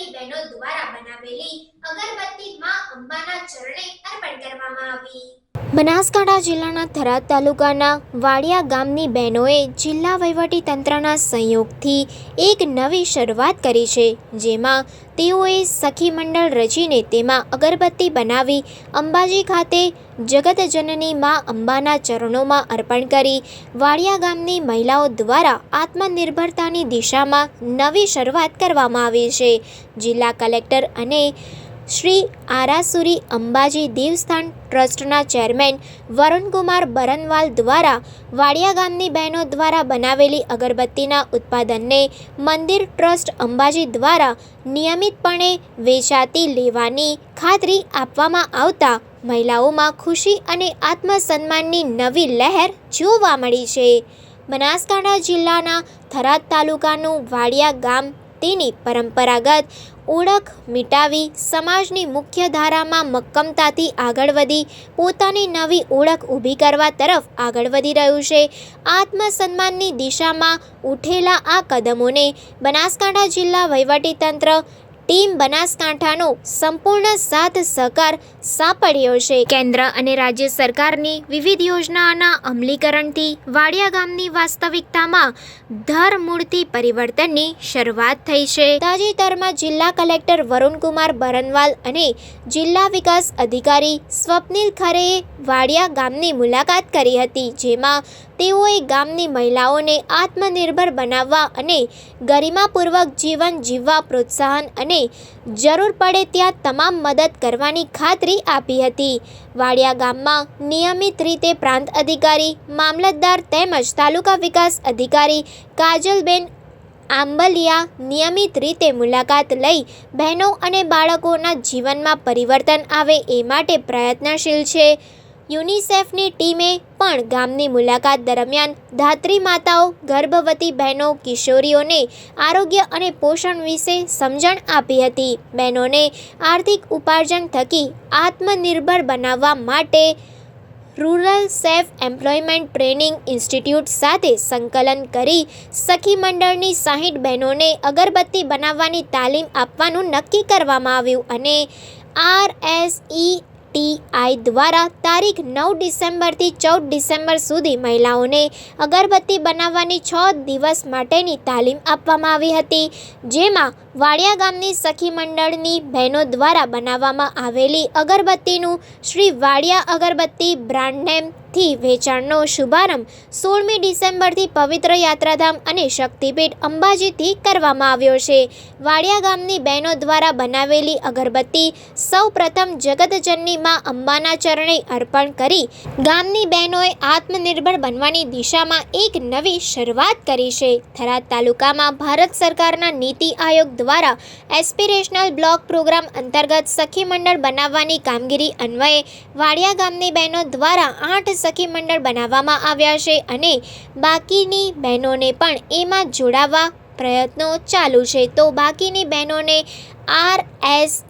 ગામની બહેનો દ્વારા બનાવેલી અગરબત્તી માં અંબાના ચરણે અર્પણ કરવામાં આવી. બનાસકાંઠા જિલ્લાના થરાદ તાલુકાના વાડિયા ગામની બહેનોએ જિલ્લા તંત્રના સંયોગથી એક નવી શરૂઆત કરી છે, જેમાં તેઓએ સખી મંડળ રચીને તેમાં અગરબત્તી બનાવી, અંબાજી ખાતે જગતજનની મા અંબાના ચરણોમાં અર્પણ કરી, વાડિયા ગામની મહિલાઓ દ્વારા આત્મનિર્ભરતાની દિશામાં નવી શરૂઆત કરવામાં આવી છે. જિલ્લા કલેક્ટર અને શ્રી આરાસુરી અંબાજી દેવસ્થાન ટ્રસ્ટના ચેરમેન વરુણકુમાર બરનવાલ દ્વારા વાડિયા ગામની બહેનો દ્વારા બનાવેલી અગરબત્તીના ઉત્પાદનને મંદિર ટ્રસ્ટ અંબાજી દ્વારા નિયમિતપણે વેચાતી લેવાની ખાતરી આપવામાં આવતા મહિલાઓમાં ખુશી અને આત્મસન્માનની નવી લહેર જોવા મળી છે. બનાસકાંઠા જિલ્લાના થરાદ તાલુકાનું વાડિયા ગામ તેની પરંપરાગત ઓળખ મિટાવી સમાજની મુખ્ય ધારામાં મક્કમતાથી આગળ વધી, પોતાની નવી ઓળખ ઊભી કરવા તરફ આગળ વધી રહ્યું છે. આત્મસન્માનની દિશામાં ઉઠેલા આ કદમોને બનાસકાંઠા જિલ્લા વહીવટીતંત્ર ટીમ બનાસકાંઠાનો સંપૂર્ણ સાથ સહકાર સાંપડ્યો છે. કેન્દ્ર અને રાજ્ય સરકારની વિવિધ યોજનાઓના અમલીકરણથી વાડિયા ગામની વાસ્તવિકતામાં ધરમૂળથી પરિવર્તનની શરૂઆત થઈ છે. તાજેતરમાં જિલ્લા કલેક્ટર વરુણકુમાર બરનવાલ અને જિલ્લા વિકાસ અધિકારી સ્વપ્નિલ ખરેએ વાડિયા ગામની મુલાકાત કરી હતી, જેમાં તેઓએ ગામની મહિલાઓને આત્મનિર્ભર બનાવવા અને ગરિમાપૂર્વક જીવન જીવવા પ્રોત્સાહન અને જરૂર પડે ત્યાં તમામ મદદ કરવાની ખાતરી આપી હતી. વાડિયા ગામમાં નિયમિત રીતે પ્રાંત અધિકારી, મામલતદાર તેમજ તાલુકા વિકાસ અધિકારી કાજલબેન આંબલિયા નિયમિત રીતે મુલાકાત લઈ બહેનો અને બાળકોના જીવનમાં પરિવર્તન આવે એ માટે પ્રયત્નશીલ છે. યુનિસેફની ટીમે પણ ગામની મુલાકાત દરમિયાન ધાત્રી માતાઓ, ગર્ભવતી બહેનો, કિશોરીઓને આરોગ્ય અને પોષણ વિશે સમજણ આપી હતી. બહેનોને આર્થિક ઉપાર્જન થકી આત્મનિર્ભર બનાવવા માટે rural self employment training institute સાથે સંકલન કરી સખી મંડળની સાહીઠ બહેનોને અગરબત્તી બનાવવાની તાલીમ આપવાનું નક્કી કરવામાં આવ્યું અને આર એસ ઈ ટીઆઈ દ્વારા તારીખ નવ ડિસેમ્બરથી ચૌદ ડિસેમ્બર સુધી મહિલાઓને અગરબત્તી બનાવવાની છ દિવસ માટેની તાલીમ આપવામાં આવી હતી, જેમાં વાડિયા ગામની સખી મંડળની બહેનો દ્વારા બનાવવામાં આવેલી અગરબત્તીનું શ્રી વાડિયા અગરબત્તી બ્રાન્ડ નેમથી વેચાણનો શુભારંભ સોળમી ડિસેમ્બરથી પવિત્ર યાત્રાધામ અને શક્તિપીઠ અંબાજીથી કરવામાં આવ્યો છે. વાડિયા ગામની બહેનો દ્વારા બનાવેલી અગરબત્તી સૌ પ્રથમ જગતજનની માં અંબાના ચરણે અર્પણ કરી ગામની બહેનોએ આત્મનિર્ભર બનવાની દિશામાં એક નવી શરૂઆત કરી છે. થરાદ તાલુકામાં ભારત સરકારના નીતિ આયોગ દ્વારા એસ્પિરેશનલ બ્લોક પ્રોગ્રામ અંતર્ગત સખી મંડળ બનાવવાની કામગીરી અન્વયે વાડિયા ગામની બહેનો દ્વારા આઠ સખી મંડળ બનાવવામાં આવ્યા છે અને બાકીની બહેનોને પણ એમાં જોડાવા પ્રયત્નો ચાલુ છે. તો બાકીની બહેનોને આર એસ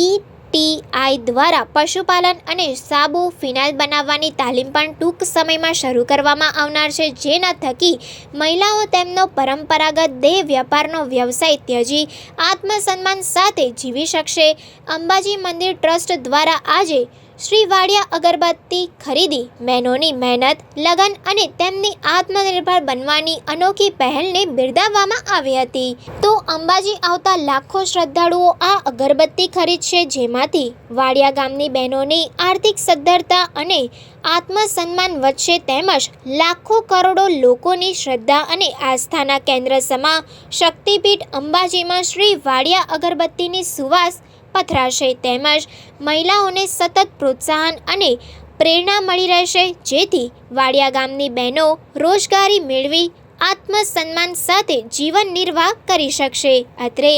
ઈ ટીઆઈ દ્વારા પશુપાલન અને સાબુ ફિનાઇલ બનાવવાની તાલીમ પણ ટૂંક સમયમાં શરૂ કરવામાં આવનાર છે. જેના થકી મહિલાઓ તેમનો પરંપરાગત દેહ વ્યાપારનો વ્યવસાય ત્યજી, આત્મસન્માન સાથે જીવી શકશે. અંબાજી મંદિર ટ્રસ્ટ દ્વારા આજે શ્રી વાડિયા અગરબત્તી ખરીદી બહેનોની મહેનત, લગન અને તેમની આત્મનિર્ભર બનવાની અનોખી પહેલને બિરદાવવામાં આવી હતી. તો અંબાજી આવતા લાખો શ્રદ્ધાળુઓ આ અગરબત્તી ખરીદશે, જેમાંથી વાડિયા ગામની બહેનોની આર્થિક સદ્ધરતા અને આત્મસન્માન વધશે તેમજ લાખો કરોડો લોકોની શ્રદ્ધા અને આસ્થાના કેન્દ્ર સમા શક્તિપીઠ અંબાજીમાં શ્રી વાડિયા અગરબત્તીની સુવાસ પથરાશે તેમજ મહિલાઓને સતત પ્રોત્સાહન અને પ્રેરણા મળી રહેશે. જેથી વાડિયા ગામની બહેનો રોજગારી મેળવી આત્મસન્માન સાથે જીવન નિર્વાહ કરી શકશે. અત્રે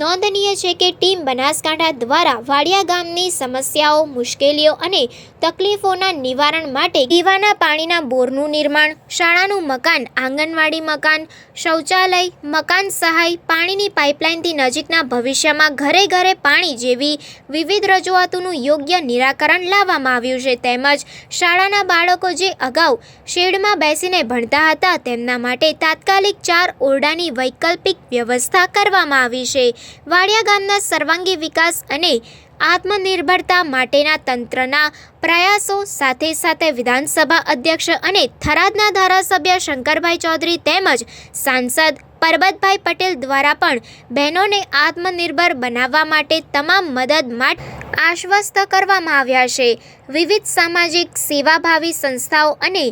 નોંધનીય છે કે ટીમ બનાસકાંઠા દ્વારા વાડિયા ગામની સમસ્યાઓ, મુશ્કેલીઓ અને તકલીફોના નિવારણ માટે પીવાના પાણીના બોરનું નિર્માણ, શાળાનું મકાન, આંગણવાડી મકાન, શૌચાલય, મકાન સહાય, પાણીની પાઇપલાઇનથી નજીકના ભવિષ્યમાં ઘરે ઘરે પાણી જેવી વિવિધ રજૂઆતોનું યોગ્ય નિરાકરણ લાવવામાં આવ્યું છે. તેમજ શાળાના બાળકો જે અગાઉ શેડમાં બેસીને ભણતા હતા, તેમના માટે તાત્કાલિક ચાર ઓરડાની વૈકલ્પિક વ્યવસ્થા કરવામાં આવી છે. વાડિયા ગામના સર્વાંગી વિકાસ અને આત્મનિર્ભરતા માટેના તંત્રના પ્રયાસો સાથે સાથે વિધાનસભા અધ્યક્ષ અને થરાદના ધારાસભ્ય શંકરભાઈ ચૌધરી તેમજ સાંસદ પરબતભાઈ પટેલ દ્વારા પણ બહેનોને આત્મનિર્ભર બનાવવા માટે તમામ મદદ માટે આશ્વસ્ત કરવામાં આવ્યા છે. વિવિધ સામાજિક સેવાભાવી સંસ્થાઓ અને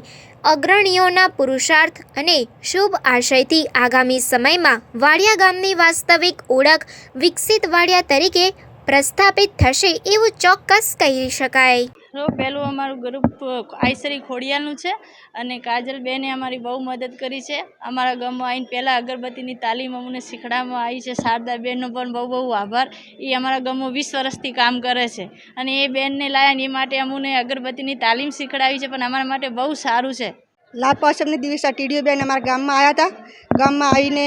અગ્રણીઓના પુરુષાર્થ અને શુભ આશયથી આગામી સમયમાં વાડિયા ગામની વાસ્તવિક ઓળખ વિકસિત વાડિયા તરીકે પ્રસ્થાપિત થશે એવું ચોક્કસ કહી શકાય. તો પહેલું અમારું ગ્રુપ આઈસરી ખોડિયાનું છે અને કાજલબેને અમારી બહુ મદદ કરી છે. અમારા ગામમાં આવીને પહેલાં અગરબત્તીની તાલીમ અમને શીખડાવવામાં આવી છે. શારદાબેનનો પણ બહુ બહુ આભાર. એ અમારા ગામમાં વીસ વર્ષથી કામ કરે છે અને એ બેનને લાયા એ માટે અમને અગરબત્તીની તાલીમ શીખડાવી છે. પણ અમારા માટે બહુ સારું છે. લાભ પાસમની દિવસે ટીડીઓ બેન અમારા ગામમાં આવ્યા હતા. ગામમાં આવીને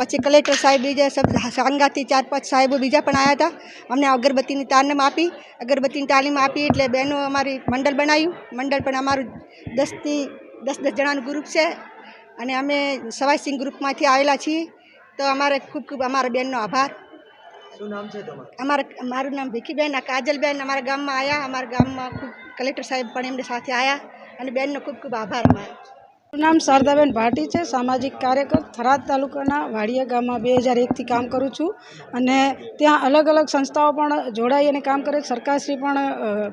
પછી કલેક્ટર સાહેબ બીજા સાંગાથી ચાર પાંચ સાહેબો બીજા પણ આવ્યા હતા અમને અગરબત્તીની તાલીમ આપી. અગરબત્તીની તાલીમ આપી એટલે બહેનો અમારી મંડળ બનાવ્યું મંડળ પણ અમારું દસથી દસ દસ જણાનું ગ્રુપ છે. અને અમે સવાઈસિંહ ગ્રુપમાંથી આવેલા છીએ. તો અમારે ખૂબ ખૂબ અમારા બેનનો આભાર. શું નામ છે તમારું? અમારા મારું નામ ભીખીબેન આ કાજલબેન અમારા ગામમાં આવ્યા અમારા ગામમાં ખૂબ કલેક્ટર સાહેબ પણ એમની સાથે આવ્યા અને બેનનો ખૂબ ખૂબ આભાર અમારો. મારું નામ શારદાબેન ભાટી છે, સામાજિક કાર્યકર થરાદ તાલુકાના વાડિયા ગામમાં બે હજાર એકથી કામ કરું છું અને ત્યાં અલગ અલગ સંસ્થાઓ પણ જોડાઈ અને કામ કરે સરકારશ્રી પણ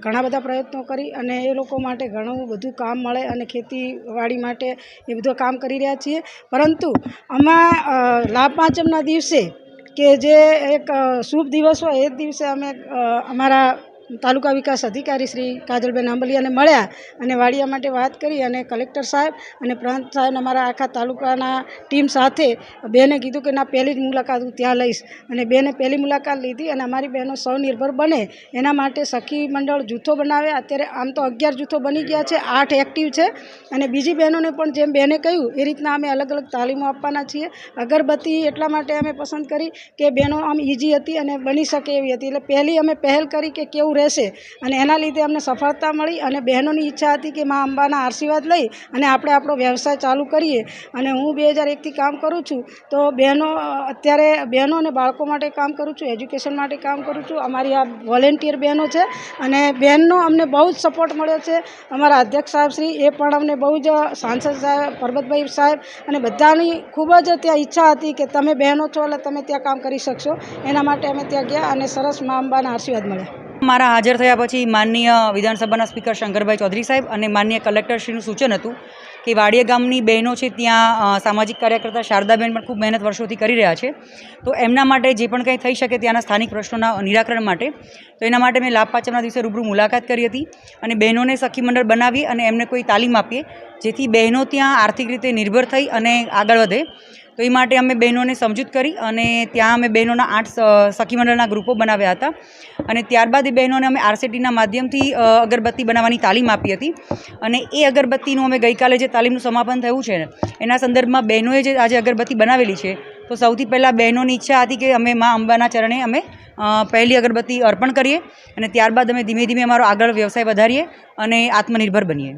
ઘણા બધા પ્રયત્નો કરી અને એ લોકો માટે ઘણું બધું કામ મળે અને ખેતીવાડી માટે એ બધું કામ કરી રહ્યા છીએ. પરંતુ આમાં લાભપાંચમના લાભ પાંચમના દિવસે કે જે એક શુભ દિવસ હોય એ દિવસે અમે અમારા તાલુકા વિકાસ અધિકારી શ્રી કાજલબેન આંબલિયાને મળ્યા અને વાડિયા માટે વાત કરી અને કલેક્ટર સાહેબ અને પ્રાંત સાહેબ અમારા આખા તાલુકાના ટીમ સાથે બેને કીધું કે ના, પહેલી જ મુલાકાત હું ત્યાં લઈશ. અને બેને પહેલી મુલાકાત લીધી અને અમારી બહેનો સ્વનિર્ભર બને. એના માટે સખી મંડળ જૂથો બનાવે. અત્યારે આમ તો અગિયાર જૂથો બની ગયા છે, આઠ એક્ટિવ છે. અને બીજી બહેનોને પણ જેમ બહેને કહ્યું, એ રીતના અમે અલગ અલગ તાલીમો આપવાના છીએ. અગરબત્તી એટલા માટે અમે પસંદ કરી કે બહેનો આમ ઇઝી હતી અને બની શકે એવી હતી. એટલે પહેલી અમે પહેલ કરી કે કેવું રહેશે. અને એના લીધે અમને સફળતા મળી અને બહેનોની ઈચ્છા હતી કે મા અંબાના આશીર્વાદ લઈ અને આપણે આપણો વ્યવસાય ચાલુ કરીએ. અને હું બે હજાર એકથી કામ કરું છું. તો બહેનો, અત્યારે બહેનો અને બાળકો માટે કામ કરું છું, એજ્યુકેશન માટે કામ કરું છું. અમારી આ વોલેન્ટિયર બહેનો છે. અને બહેનનો અમને બહુ જ સપોર્ટ મળ્યો છે. અમારા અધ્યક્ષ સાહેબશ્રી એ પણ અમને બહુ જ સાંસદ સાહેબ, પરબતભાઈ સાહેબ અને બધાની ખૂબ જ ત્યાં ઈચ્છા હતી કે તમે બહેનો છો એટલે તમે ત્યાં કામ કરી શકશો. એના માટે અમે ત્યાં ગયા અને સરસ મા અંબાના આશીર્વાદ મળ્યા. મારા હાજર થયા પછી માનનીય વિધાનસભાના સ્પીકર શંકરભાઈ ચૌધરી સાહેબ અને માનનીય કલેક્ટરશ્રીનું સૂચન હતું કે વાડિયા ગામની બહેનો છે ત્યાં સામાજિક કાર્યકર્તા શારદાબેન પણ ખૂબ મહેનત વર્ષોથી કરી રહ્યા છે. તો એમના માટે જે પણ કંઈ થઈ શકે ત્યાંના સ્થાનિક પ્રશ્નોના નિરાકરણ માટે, તો એના માટે મેં લાભ પાંચમના દિવસે રૂબરૂ મુલાકાત કરી હતી અને બહેનોને સખી મંડળ બનાવી અને એમને કોઈ તાલીમ આપીએ, જેથી બહેનો ત્યાં આર્થિક રીતે નિર્ભર થઈ અને આગળ વધે. તો એ માટે અમે બહેનોને સમજૂત કરી અને ત્યાં અમે બહેનોના આઠ સખી મંડળના ગ્રુપો બનાવ્યા હતા. અને ત્યારબાદ એ બહેનોને અમે આરસીટીના માધ્યમથી અગરબત્તી બનાવવાની તાલીમ આપી હતી. અને એ અગરબત્તીનું અમે ગઈકાલે જે તાલીમનું સમાપન થયું છે, એના સંદર્ભમાં બહેનોએ જે આજે અગરબત્તી બનાવેલી છે, તો સૌથી પહેલાં બહેનોની ઈચ્છા હતી કે અમે મા અંબાના ચરણે અમે પહેલી અગરબત્તી અર્પણ કરીએ અને ત્યારબાદ અમે ધીમે ધીમે અમારો આગળ વ્યવસાય વધારીએ અને આત્મનિર્ભર બનીએ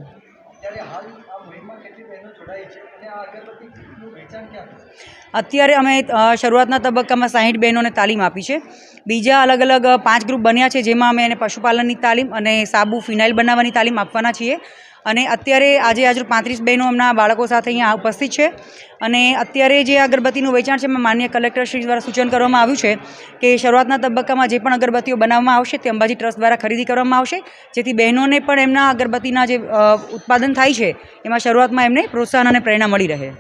ત્યારે હાલ આ મુહિમમાં કેટલી બહેનો જોડાઈ છે અને આ અગરબત્તીનું વેચાણ ક્યાં થશે અત્યારે અમે શરૂઆતના તબક્કામાં સાહીઠ બહેનોને તાલીમ આપી છે. બીજા અલગ અલગ પાંચ ગ્રુપ બન્યા છે, જેમાં અમે એને પશુપાલનની તાલીમ અને સાબુ ફિનાઇલ બનાવવાની તાલીમ આપવાના છીએ. અને અત્યારે આજે આજુ પાંત્રીસ બહેનો એમના બાળકો સાથે અહીંયા ઉપસ્થિત છે. અને અત્યારે જે અગરબત્તીનું વેચાણ છે એમાં માન્ય કલેક્ટરશ્રી દ્વારા સૂચન કરવામાં આવ્યું છે કે શરૂઆતના તબક્કામાં જે પણ અગરબત્તીઓ બનાવવામાં આવશે તે અંબાજી ટ્રસ્ટ દ્વારા ખરીદી કરવામાં આવશે. જેથી બહેનોને પણ એમના અગરબત્તીના જે ઉત્પાદન થાય છે એમાં શરૂઆતમાં એમને પ્રોત્સાહન અને પ્રેરણા મળી રહે.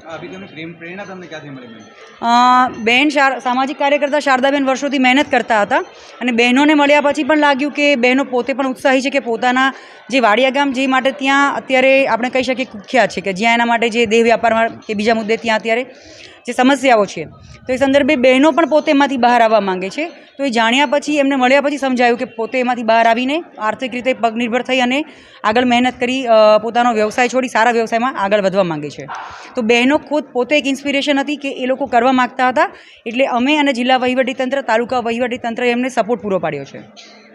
આ અ, સામાજિક કાર્યકર્તા શારદાબેન વર્ષોથી મહેનત કરતા હતા અને બહેનોને મળ્યા પછી પણ લાગ્યું કે બહેનો પોતે પણ ઉત્સાહી છે કે પોતાના જે વાડિયા ગામ જે માટે ત્યાં અત્યારે આપણે કહી શકીએ કુખ્યાત છે કે જ્યાં એના માટે જે દેહ વ્યાપારમાં કે બીજા મુદ્દે ત્યાં અત્યારે જે સમસ્યાઓ છે. તો એ સંદર્ભે બહેનો પણ પોતે એમાંથી બહાર આવવા માંગે છે. તો એ જાણ્યા પછી, એમને મળ્યા પછી સમજાયું કે પોતે એમાંથી બહાર આવીને આર્થિક રીતે પગનિર્ભર થઈ અને આગળ મહેનત કરી પોતાનો વ્યવસાય છોડી સારા વ્યવસાયમાં આગળ વધવા માંગે છે. તો બહેનો ખુદ પોતે એક ઇન્સ્પિરેશન હતી કે એ લોકો કરવા માગતા હતા. એટલે અમે અને જિલ્લા વહીવટીતંત્ર, તાલુકા વહીવટીતંત્રએ એમને સપોર્ટ પૂરો પાડ્યો છે.